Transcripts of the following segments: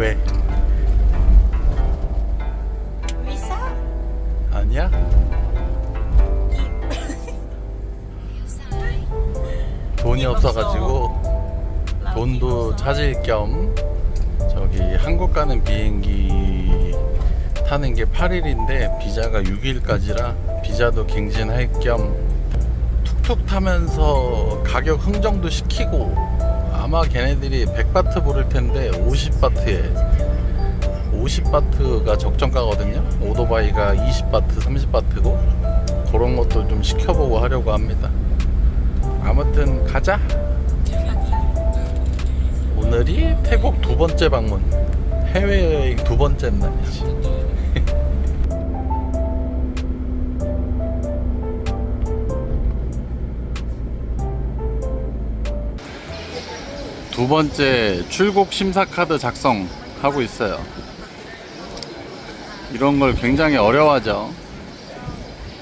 왜? Visa? 아니야? 돈이 없어가지고 돈도 찾을 겸 저기 한국 가는 비행기 타는 게 8일인데 비자가 6일까지라 비자도 갱신할 겸 툭툭 타면서 가격 흥정도 시키고 아마 걔네들이 100바트 부를 텐데 50바트에 50바트가 적정가거든요. 오토바이가 20바트 30바트고 그런 것도 좀 시켜보고 하려고 합니다. 아무튼 가자. 오늘이 태국 두 번째 방문. 해외여행 두 번째 날이지 두 번째 출국 심사 카드 작성하고 있어요 이런 걸 굉장히 어려워하죠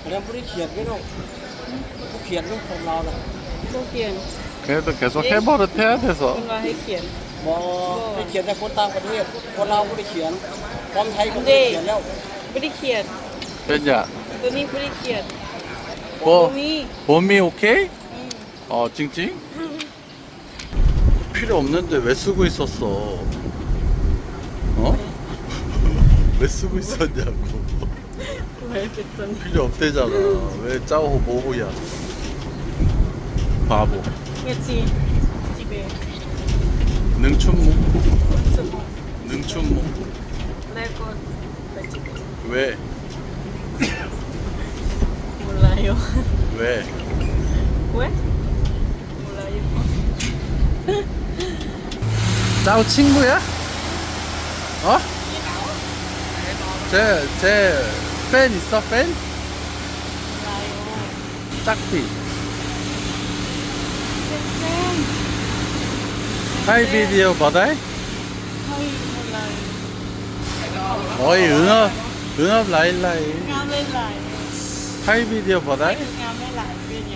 เรื่องผู้ที่เขียนไม่ต้องผู้เขียนเรื่องของเราน่ะ Cô Kiền, 그래도 계속 해버릇 해야 돼서 con là hay Kiền. บอไปเขียนแต่คนต่างประเทศ คนเราไม่ได้เขียนพร้อมไทยก็ไม่ได้เขียนแล้ว Bố đi Kiền, 됐냐 tôi đi bố đi Kiền. 뭐 mi. 봄이 오케이? Ừ. 어 찡찡? 필요 없는데 왜 쓰고 있었어? 어? 왜 쓰고 있었냐고 Việt Tuần. 필요 없대잖아 왜 짜오 모호야 바보. Chị về. 능춘모. 능춘모 chị về. 왜? 몰라요. 왜? 왜? 몰라요. 짜오 친구야? 어? 제, 제, 팬 있어, 팬? 몰라요. Xem xem. 하이 비디오 바다이? Hay 몰라요. 어이, 은업, 은업 라일라이. 하이 비디오 바다이? Về nhà.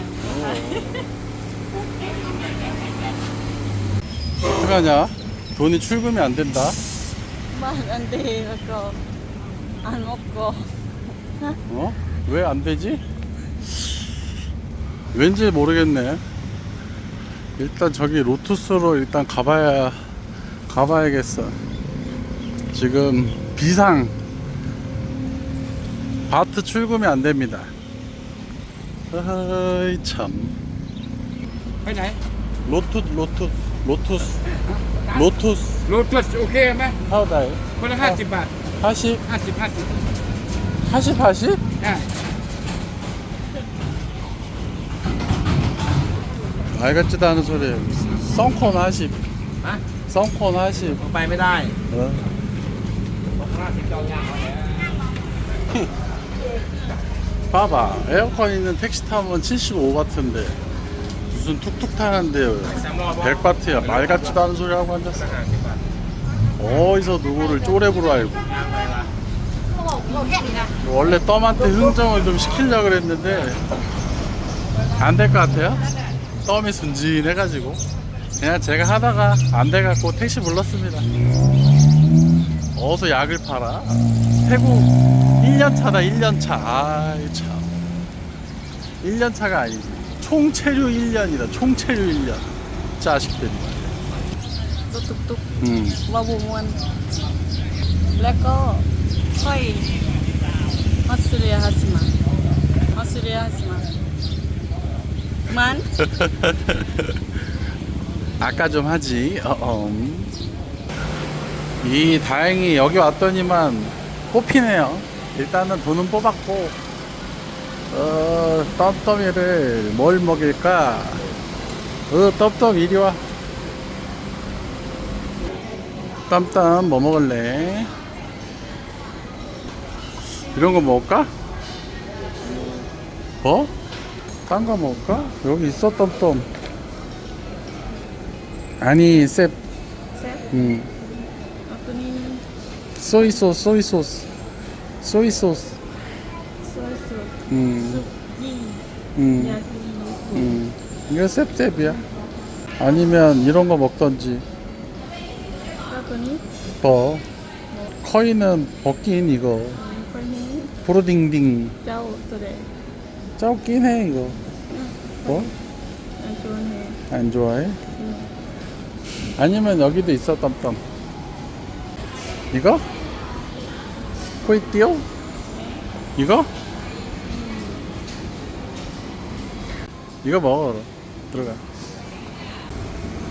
어떡하냐? 돈이 출금이 안 된다. 말안 돼. 그거 안 먹고. 어? 왜 안 되지? 왠지 모르겠네. 일단 저기 로투스로 일단 가봐야 가봐야겠어. 지금 비상 바트 출금이 안 됩니다. 아이 참. 로투 로투 로투스. 로투스 โรถตรวจโอเคไหม 하우다이 คนละห้าสิบบาท 하십 ห้าสิบห้าสิบ 하십 하십 อ่า 말 같지도 않은 소리 썬콘 하십 ฮะ 썬콘 하십 ไปไม่ได้ 어. ห้าสิบจองยางเอาแล้ว 봐봐 에어컨 있는 택시 타면 75바트인데 무슨 툭툭 타는데요. 백바트야 말 같지도 않은 소리 하고 앉았어. 어디서 누구를 쪼랩으로 알고. 원래 떠한테 흥정을 좀 시키려고 그랬는데 안 될 것 같아요. 떠이 순진해가지고 그냥 제가 하다가 안 돼갖고 택시 불렀습니다. 어서 약을 팔아. 태국 1년 차다 1년 차. 아이 참. 1년 차가 아니지. 총체류 1년이다. 총체류 1년. 자식들이 말이야. 뚝뚝뚝 음. 와보면 래거 거의 헛소리 하지 마. 헛소리 하지 마. 만 아까 좀 하지. 어, 어. 이 다행히 여기 왔더니만 뽑히네요. 일단은 돈은 뽑았고 어, 떱떱이를 뭘 먹일까? 어, 떱떱 이리 와. 땀땀 뭐 먹을래? 이런 거 먹을까? 뭐? 어? 딴거 먹을까? 여기 있어 똠똠 아니 셉 셉? 응 소이소스 소이소스 소이소스 음. 음. 음. 이거 셉셉이야. 아니면 이런 거 먹던지. 버. 뭐, 커이는 벗긴 이거. 아, 브로딩딩. 짜웃긴 해 이거. 뭐? 안 좋아해. 안 좋아해? 아니면 여기도 있었던 땀 이거? 코이띠요? 이거? 이거 먹어 들어가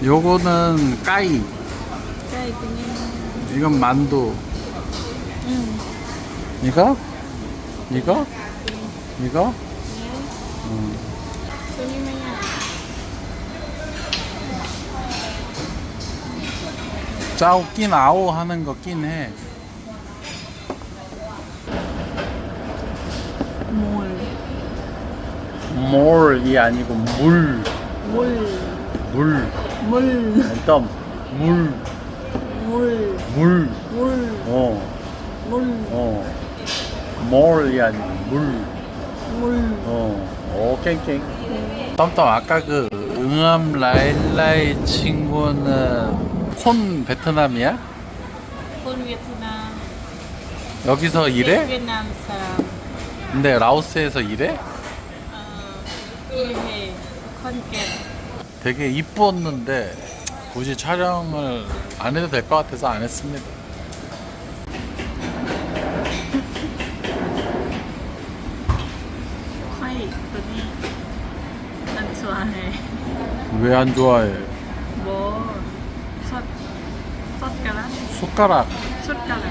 요거는 까이 까이 그냥 이건 만두 응 이거? 이거? 응. 이거? 응. 음. 짜오 낀 아오 하는 거 낀해 몰이 아니고 물. 물. 물. 물. 일단 물. 물. 물. 물. 어. 물. 어. 몰이 아니고 물. 물. 어. 오, 깽깽. 땀땀 아까 그 응암 라일라이 친구는 콘 베트남이야? 콘 베트남. 여기서 일해? 베트남 사람. 근데 라오스에서 일해? 되게 이뻤는데 굳이 촬영을 안 해도 될 것 같아서 안 했습니다. 콰이, 돈이 안 좋아해. 왜 안 좋아해? 뭐, 첫, 첫가락? 손가락. 첫가락.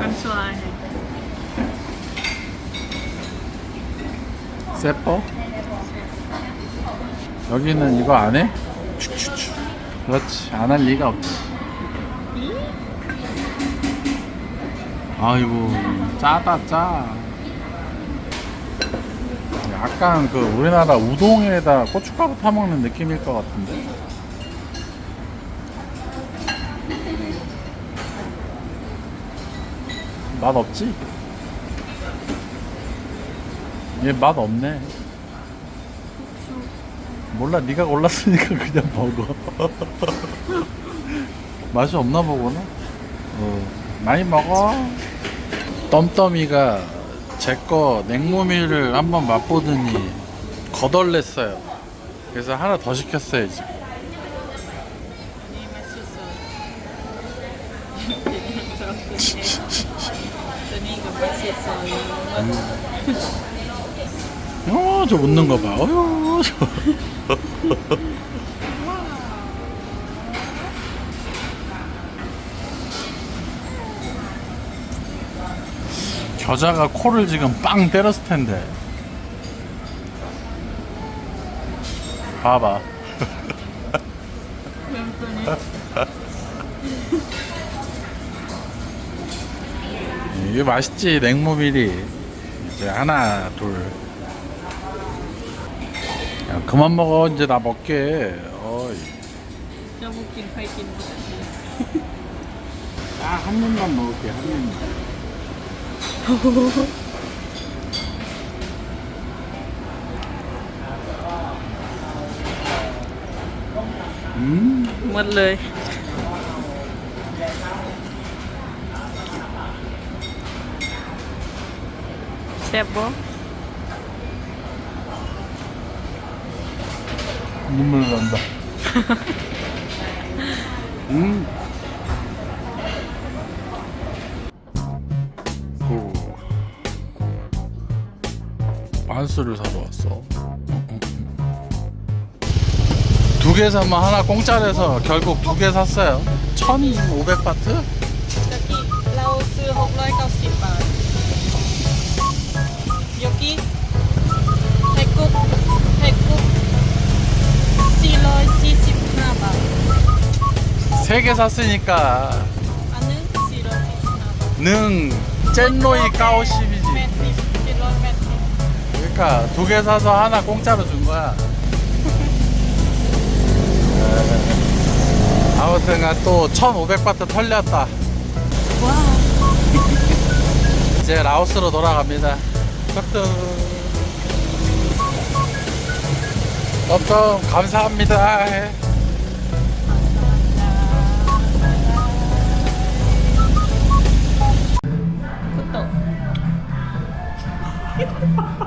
안 좋아해. 세퍼? 여기는 이거 안 해? 축축축. 그렇지 안 할 리가 없지. 아이고 짜다 짜. 약간 그 우리나라 우동에다 고춧가루 타먹는 느낌일 것 같은데. 맛 없지? 얘 맛 없네. 몰라 네가 골랐으니까 그냥 먹어 맛이 없나 보구나 어. 많이 먹어 덤덤이가 제 거 냉모밀을 한번 맛보더니 거덜냈어요 그래서 하나 더 시켰어요 지금 음. 어, 저 웃는 거 봐. 어휴. 떨어져. 겨자가 코를 지금 빵 때렸을 텐데. 봐봐. 이게 맛있지, 냉모밀이. 이제 하나, 둘. 야, 그만 먹어. 이제 나 먹게. 어이. เจ้าบุกินใครกินบุกิน 아, 한 입만 먹을게, 한 입만. 음, หมดเลย แซ่บบ่ 눈물 난다. 음. 오. 안수를 사러 왔어. 두 개 사면 하나 공짜래서 결국 두 개 샀어요. 1,500 바트? 여기 라오스 690 바트. 여기 세 개 샀으니까. 는 젠로이 까오십이지. 그러니까 두 개 사서 하나 공짜로 준 거야. 네. 아무튼 아, 또 1500바트 털렸다. 이제 라오스로 돌아갑니다. 깍둥 깍둥 감사합니다. ハハハハ!